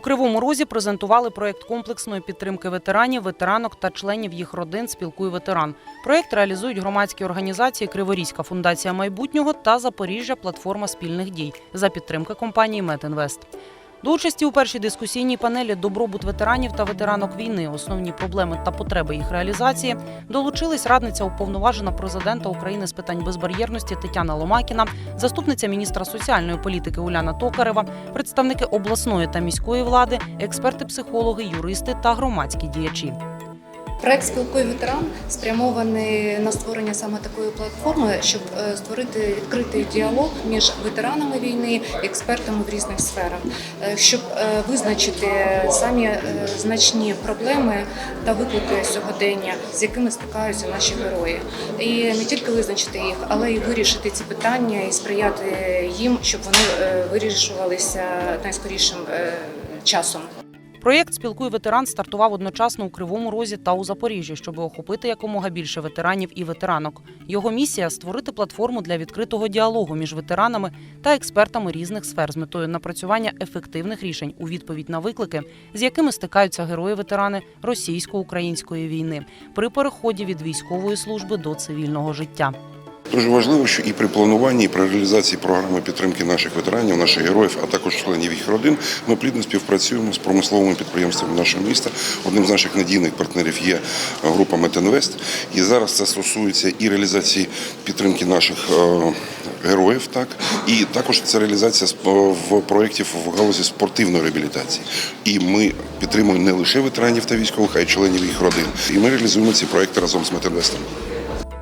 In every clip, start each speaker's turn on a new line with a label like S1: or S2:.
S1: У Кривому Розі презентували проєкт комплексної підтримки ветеранів, ветеранок та членів їх родин Спілкуй ветеран. Проєкт реалізують громадські організації Криворізька фундація майбутнього та Запоріжжя платформа спільних дій за підтримки компанії Метінвест. До участі у першій дискусійній панелі Добробут ветеранів та ветеранок війни, основні проблеми та потреби їх реалізації долучились радниця уповноважена президента України з питань безбар'єрності Тетяна Ломакіна, заступниця міністра соціальної політики Уляна Токарева, представники обласної та міської влади, експерти, психологи, юристи та громадські діячі.
S2: Проект спілкуй ветеран спрямований на створення саме такої платформи, щоб е, створити відкритий діалог між ветеранами війни і експертами в різних сферах, е, щоб е, визначити самі значні проблеми та виклики сьогодення, з якими стикаються наші герої, і не тільки визначити їх, але й вирішити ці питання і сприяти їм, щоб вони вирішувалися найскорішим часом.
S1: Проєкт Спілкуй ветеран стартував одночасно у Кривому Розі та у Запоріжжі, щоб охопити якомога більше ветеранів і ветеранок. Його місія створити платформу для відкритого діалогу між ветеранами та експертами різних сфер з метою напрацювання ефективних рішень у відповідь на виклики, з якими стикаються герої-ветерани російсько-української війни при переході від військової служби до цивільного життя.
S3: Дуже важливо, що і при плануванні, і при реалізації програми підтримки наших ветеранів, наших героїв, а також членів їх родин, ми плідно співпрацюємо з промисловими підприємствами нашого міста. Одним з наших надійних партнерів є група Метинвест. І зараз це стосується і реалізації підтримки наших е, героїв, так і також це реалізація в проєктів в галузі спортивної реабілітації. І ми підтримуємо не лише ветеранів та військових, а й членів їх родин. І ми реалізуємо ці проекти разом з Метинвестом.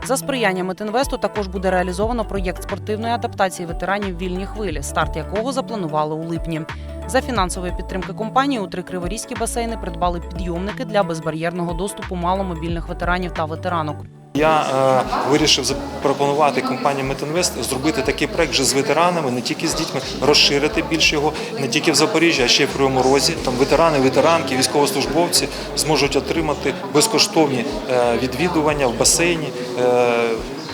S1: За сприяння Метинвесту також буде реалізовано проєкт спортивної адаптації ветеранів вільні хвилі, старт якого запланували у липні. За фінансової підтримки компанії у три криворізькі басейни придбали підйомники для безбар'єрного доступу маломобільних ветеранів та ветеранок.
S4: Я е, вирішив запропонувати компанії Метинвест зробити такий проект вже з ветеранами, не тільки з дітьми, розширити більше його не тільки в Запоріжжі, а ще й в Кривому Розі. Там ветерани, ветеранки, військовослужбовці зможуть отримати безкоштовні е, відвідування в басейні. Е,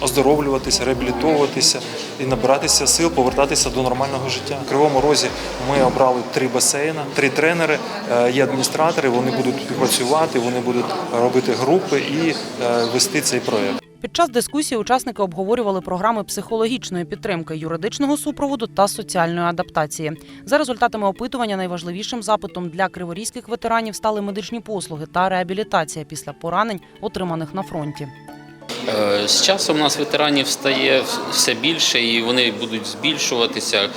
S4: Оздоровлюватися, реабілітовуватися і набиратися сил, повертатися до нормального життя. В Кривому Розі ми обрали три басейни, три тренери, е, є адміністратори. Вони будуть працювати, вони будуть робити групи і е, вести цей проект.
S1: Під час дискусії учасники обговорювали програми психологічної підтримки, юридичного супроводу та соціальної адаптації. За результатами опитування найважливішим запитом для криворізьких ветеранів стали медичні послуги та реабілітація після поранень, отриманих на фронті.
S5: Е, З часом у нас ветеранів стає все більше, і вони будуть збільшуватися.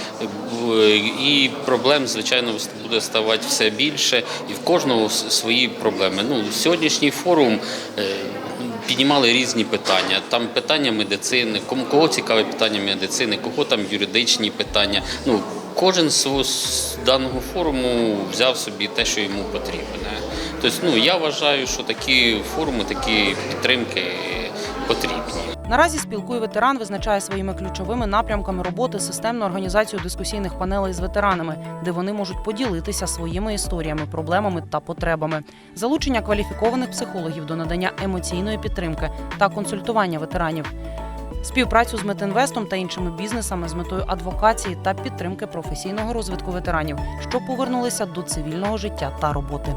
S5: І проблем, звичайно, буде ставати все більше, і в кожного свої проблеми. Ну, сьогоднішній форум е, піднімали різні питання. Там питання медицини, кому кого цікаве питання медицини, кого там юридичні питання. Ну, кожен з з даного форуму взяв собі те, що йому потрібне. Тобто, ну я вважаю, що такі форуми, такі підтримки потрібні.
S1: Наразі спілкуй ветеран визначає своїми ключовими напрямками роботи системну організацію дискусійних панелей з ветеранами, де вони можуть поділитися своїми історіями, проблемами та потребами, залучення кваліфікованих психологів до надання емоційної підтримки та консультування ветеранів. Співпрацю з Метинвестом та іншими бізнесами з метою адвокації та підтримки професійного розвитку ветеранів, що повернулися до цивільного життя та роботи.